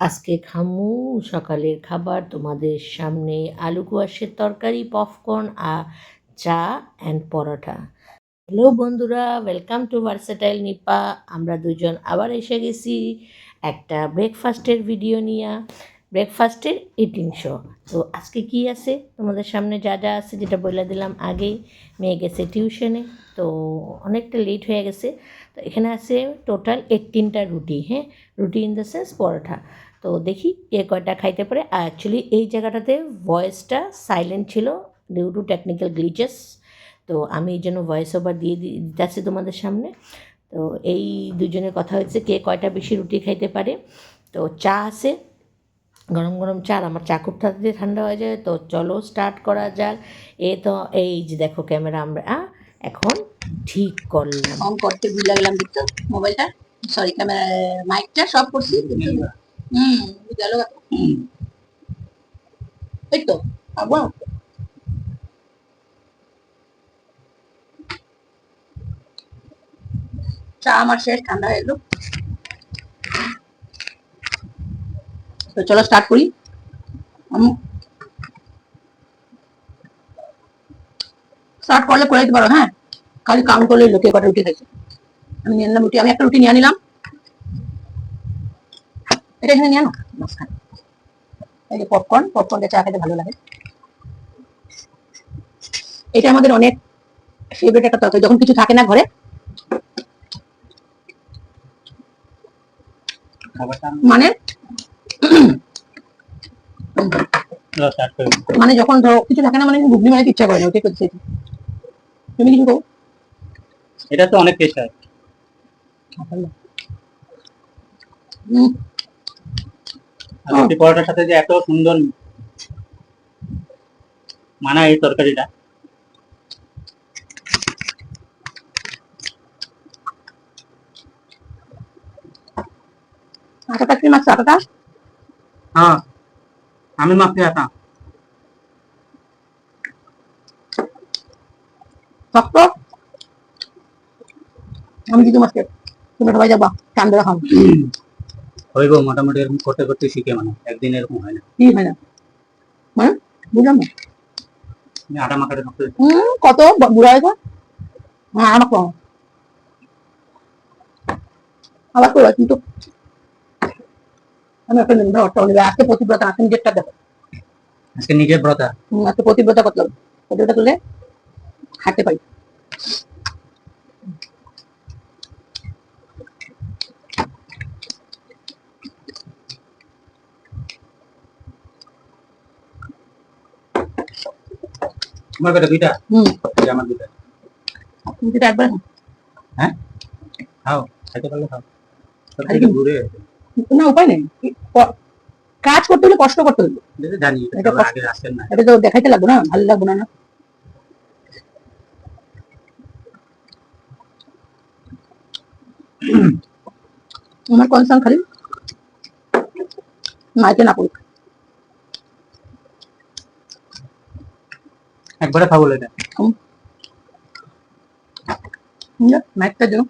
আজকে খামু, সকালের খাবার, তোমাদের সামনে আলু কুয়াশের তরকারি পপকর্ন আর চা অ্যান্ড পরোটা। হ্যালো বন্ধুরা ওয়েলকাম টু ভার্সেটাইল নিপা আমরা দুজন আবার এসে গেছি একটা ব্রেকফাস্টের ভিডিও নিয়ে ব্রেকফাস্টের ইটিং শো তো আজকে কি আছে? তোমাদের সামনে যা যা আছে, যেটা বলে দিলাম আগেই, মেয়ে গেছে টিউশনে তো অনেকটা লেট হয়ে গেছে। তো এখানে আছে টোটাল এইটিনটা রুটি হ্যাঁ? রুটি ইন দ্য সেন্স পরোটা। তো দেখি কে কয়টা খাইতে পারে। আর অ্যাকচুয়ালি এই জায়গাটাতে ভয়েসটা সাইলেন্ট ছিল ডিউ টু টেকনিক্যাল গ্লিচেস তো আমি এই জন্য ভয়েস ওভার দিয়ে দি- দিতেছি তোমাদের সামনে। তো এই দুজনের কথা হচ্ছে কে কয়টা বেশি রুটি খাইতে পারে। তো চা আছে, গরম গরম চা আমার চা খুব তাড়াতাড়ি ঠান্ডা হয়ে যায়। তো চলো স্টার্ট করা যাক। এ তো, এই যে দেখো ক্যামেরা আমরা এখন ঠিক করলাম। অন করতে ভুলে গেলাম মোবাইলটা সরি ক্যামেরা মাইকটা সব করছি। হুম গেল এই তো আবার চা আমার শেষ ঠান্ডা হয়ে গেল তো চলো স্টার্ট করি স্টার্ট করলে করে দিতে পারো হ্যাঁ খালি কাউন্ট করলে লোকে কটা রুটি খাইছে আমি নিয়ে নিলাম রুটি আমি একটা রুটি নিয়ে নিলাম এটা এখানে নিয়ে আনো? মাঝখানে। এই যে পপকর্ন পপকর্নটা চা খেতে ভালো লাগে। এটা আমাদের অনেক ফেভারিট একটা তরকারি যখন কিছু থাকে না ঘরে। মানে? মানে যখন ধরো কিছু থাকে না মানে ঘুগনি মানে ইচ্ছা করে না ওটাই করতে তুমি কিছু কও এটা তো অনেক টেস্ট হয়। হুম, রুটি পরোটার সাথে যে এত সুন্দর মানায় এই তরকারিটা। আটাটা কি মাছ আটাটা? হ্যাঁ আমি মাখতে আটা। শক্ত আমি কিছু মাছকে তুমি সবাই যাবা চান দেওয়া খাও হইব মোটামুটি এরকম করতে করতে শিখে মানে একদিন এরকম হয় না। কি হয় না? মানে বুঝলাম না। আটা কত বুড়া হয়েছে হ্যাঁ আবার করো কিন্তু। আমি একটা নিম্ন অর্থ নেবে আজকে প্রতিব্রতা নিজেরটা দেখো। আজকে নিজের ব্রতা? আজকে প্রতিব্রতা করতে হবে। প্রতিব্রতা করলে হাঁটতে পারি। তোমার বেটা দুইটা? হুম। এই আমার দুইটা। তুমি একবার হ্যাঁ? খাও খাইতে পারলে খাও। দূরে। না উপায় নেই। কাজ করতে হলে কষ্ট করতে হবে জানি এটা তো দেখাইতে লাগবে না ভালো লাগবে না না? আমার কনসার্ন খালি? মাইকে না পড়ুক। একবারে খাব এটা মাইকটা দিও।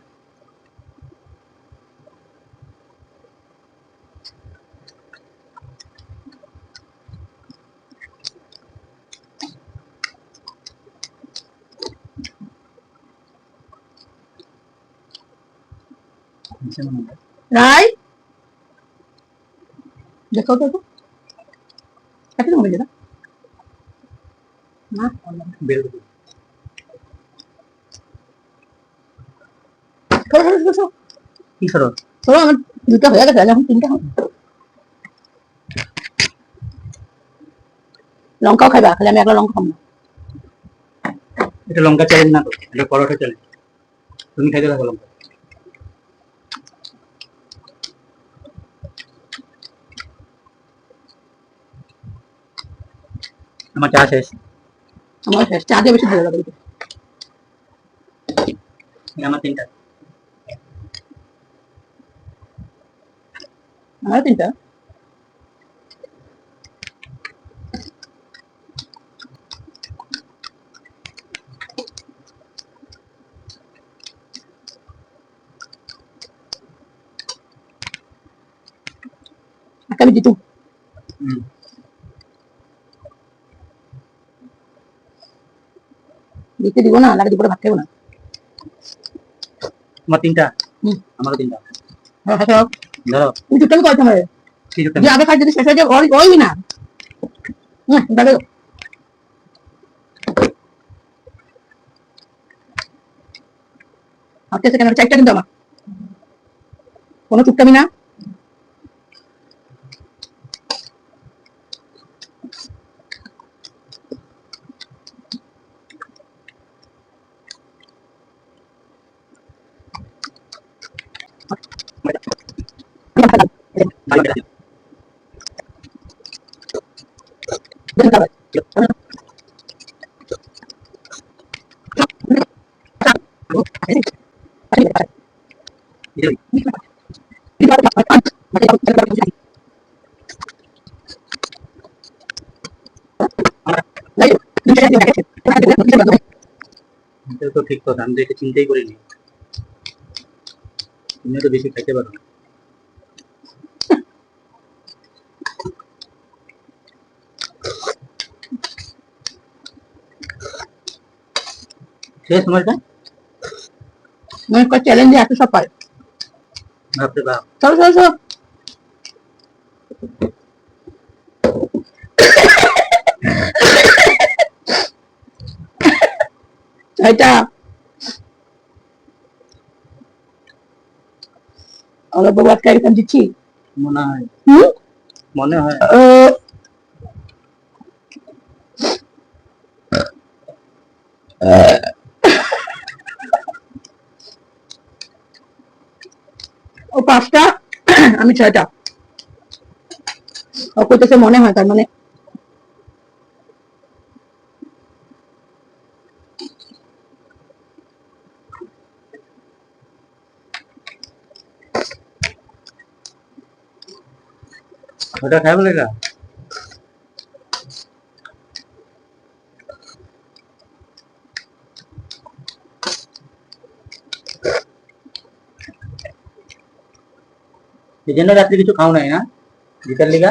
রাই! দেখো তো একটু। কাটি যেটা বেল সরো আমার দুটো হয়ে গেছে এখন তিনটা লঙ্কাও খাইবা, খালি আমি একলা লঙ্কা খাব না। এটা লঙ্কা চ্যালেঞ্জ না এটা পরোটা চ্যালেঞ্জ তুমি খাইতে থাকো লঙ্কা। আমার চা শেষ। আমার শেষ চা দিয়ে বেশি ভালো লাগে আমার তিনটা। আমারও তিনটা। আমি দিতু হুম। দিতে দিব না লাগে দুপুরে ভাত খাব না। তোমার তিনটা? আমারও তিনটা। হ্যাঁ, হ্যাঁ, হ্যাঁ। ধরো। তুমি চুপটা করতে হবে যে আগে খাই যদি শেষ হয়ে যায় ওই ওই না না দাদা আজকে সেখানে চারটা কিন্তু আমার। কোনো চুপটামি না। এটা তো ঠিক কথা আমি তো এটা চিন্তাই করিনি। তুমি তো বেশি খাইতে পারো না। শেষ তোমারটা মনে কর চ্যালেঞ্জে সব পারে বাপরে বাপ। চলো চলো চলো। এটা বাবু দিচ্ছি? মনে হয়। হুম? মনে হয়। ও পাঁচটা? আমি ছয়টা। ও করতেছে মনে হয় তার মানে ওটা খাই বলে এই জন্য রাত্রে কিছু খাও নাই না? জিতার লিগা?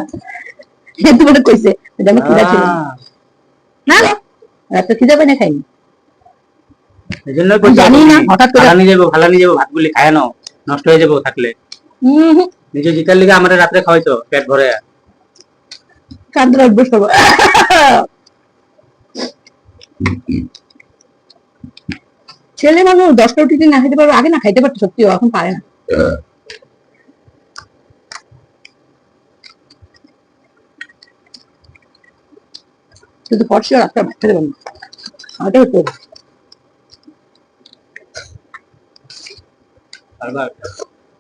হেতু বলে কইছে আমি খিদা ছিল। না না রাতে খিদা পাই না খাইনি। এই জন্য জানি না, হঠাৎ করে- ফালানি যাব ফালানি যাব ভাতগুলি খায় নাও নষ্ট হয়ে যাব থাকলে। হুম। নিজে জিতার লিগা আমার রাত্রে খাওয়াইতো পেট ভরে? অভ্যাস করব ছেলে মানুষ দশটা রুটি না খাইতে পারবে আগে না খাইতে পারতো সত্যি এখন পারে না। আর ভাত খেতে পারবে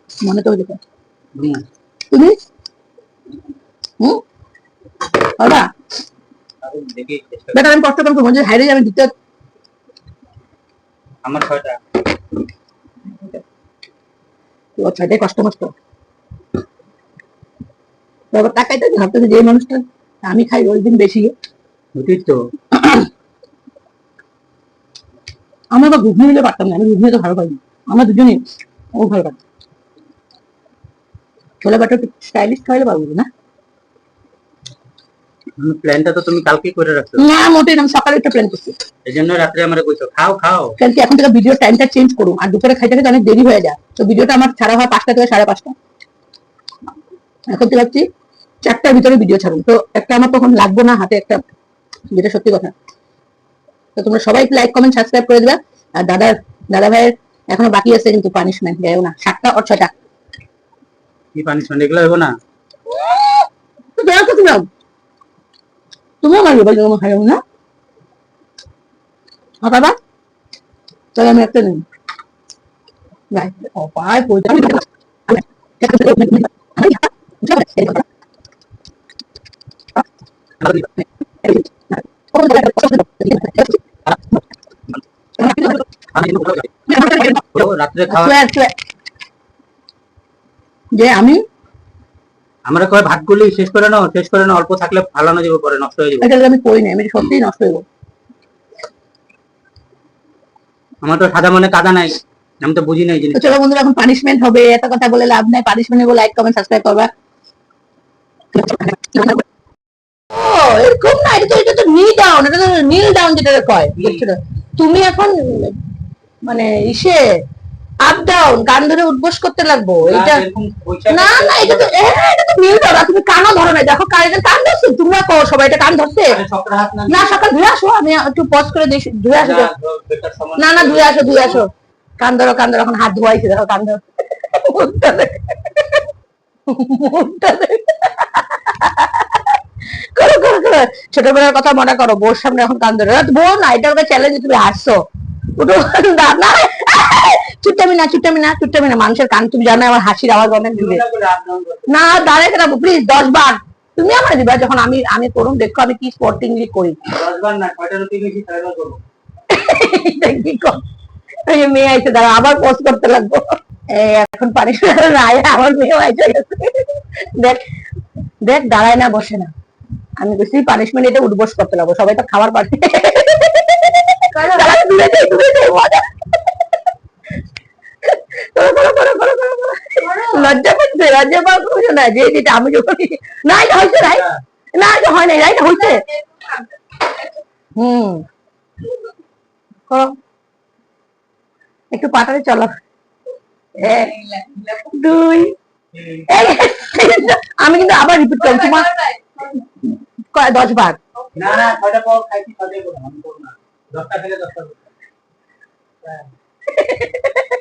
মনে তো। তুমি? হুম। বেটা আমি কষ্ট করব যে হাইরে যাবেন দিতে আমার ছয়টা। ও ছয়টাই কষ্ট মষ্ট তারপর তাকাইতে ভাবতেছে যে মানুষটা আমি খাই ওই দিন বেশি। উচিত তো। আমার বা ঘুগনি হলে পারতাম না আমি ঘুগনি তো ভালো পাই না আমরা দুজনই ও ভালো পারে ছোলা বাটা স্টাইলিশ খাইলে পারব না? প্ল্যানটা তো তুমি কালকে করে রাখছো। না মোটেই না, সকালে একটা প্ল্যান করছি। এই জন্য রাত্রে আমার কইছো খাও খাও। কালকে এখন থেকে ভিডিও টাইমটা চেঞ্জ করুন আর দুপুরে খাইতে খাইতে অনেক দেরি হয়ে যায়। তো ভিডিওটা আমার ছাড়া হয় পাঁচটা থেকে সাড়ে পাঁচটা। এখন তো ভাবছি চারটার ভিতরে ভিডিও ছাড়ুন। তো একটা আমার তখন লাগবে না হাতে একটা যেটা সত্যি কথা। তো তোমরা সবাই লাইক কমেন্ট সাবস্ক্রাইব করে দেবে। আর দাদার দাদা ভাইয়ের এখনও বাকি আছে কিন্তু পানিশমেন্ট যাইও না। সাতটা আর ছয়টা। কি পানিশমেন্ট এগুলো হইব না তো দেওয়া কথা দাও তুমিও মারবে বলছো তোমার খাইও না হ্যাঁ বাবা তাহলে আমি একটা নিই রাইট ও পায় পয়সা তো রাত্রে খাওয়া যে আমি? আমরা কয় ভাতগুলি শেষ করে নাও শেষ করে নাও অল্প থাকলে ফালানো যাবে পরে নষ্ট হয়ে যাবে। এটা আমি করি না আমি সত্যিই নষ্ট হইব আমার তো সাদা মনে কাদা নাই আমি তো বুঝি নাই জিনিস চলো বন্ধুরা এখন পানিশমেন্ট হবে এত কথা বলে লাভ নাই পানিশমেন্ট নেব লাইক কমেন্ট সাবস্ক্রাইব করবা। ও এরকম না এটা তো এটা তো নি ডাউন এটা তো নীল ডাউন যেটা কয় তুমি এখন মানে ইসে আপ ডাউন কান ধরে উঠবোস করতে লাগবো এটা না না এটা তো এটা তো নীল ডাউন তুমি কানও ধরো না দেখো কান ধরছে তোমরা কো সবাই এটা কান ধরছে? না সকাল ধুয়ে আসো আমি একটু পজ করে দেখি ধুয়ে আসো না না ধুয়ে আসো ধুয়ে আসো। কান ধরো কান ধরো এখন হাত ধোয়াইছে দেখো কান ধরো। করো করো করো। ছোটবেলার কথা মনে করো বোর সামনে এখন কান ধরো। বউ না এটা ওকে চ্যালেঞ্জ তুমি হাসছো। উঠো না চুট্টামি না চুট্টামি না চুট্টামি না। মানুষের কান তুমি জানো আমার হাসির আওয়াজ অনেক দূরে। করতে। না দাঁড়ায় কেন প্লিজ দশ বার। তুমি আমার দিবা যখন আমি আমি করুন দেখো আমি কি স্পোর্টিংলি করি। মেয়ে আইছে দাঁড়া আবার পোস্ট করতে লাগবো। এখন পানি আমার গেছে। দেখ দেখ দাঁড়ায় না বসে না। আমি বলছি পানিশমেন্ট এটা উঠবোস করতে লাগবো? সবাই তো খাবার পারে দূরে যাই, দূরে যাই, লজ্জা করছে, লজ্জা পাওয়ার কোনো নাই যে যেটা আমি যখন না এটা হয়েছে রাইট না হয় নাই রাইট হয়েছে হুম। একটু পাটারে চলো। দুই। আমি কিন্তু আবার রিপিট করি তোমার দশ বার না না করব করব না।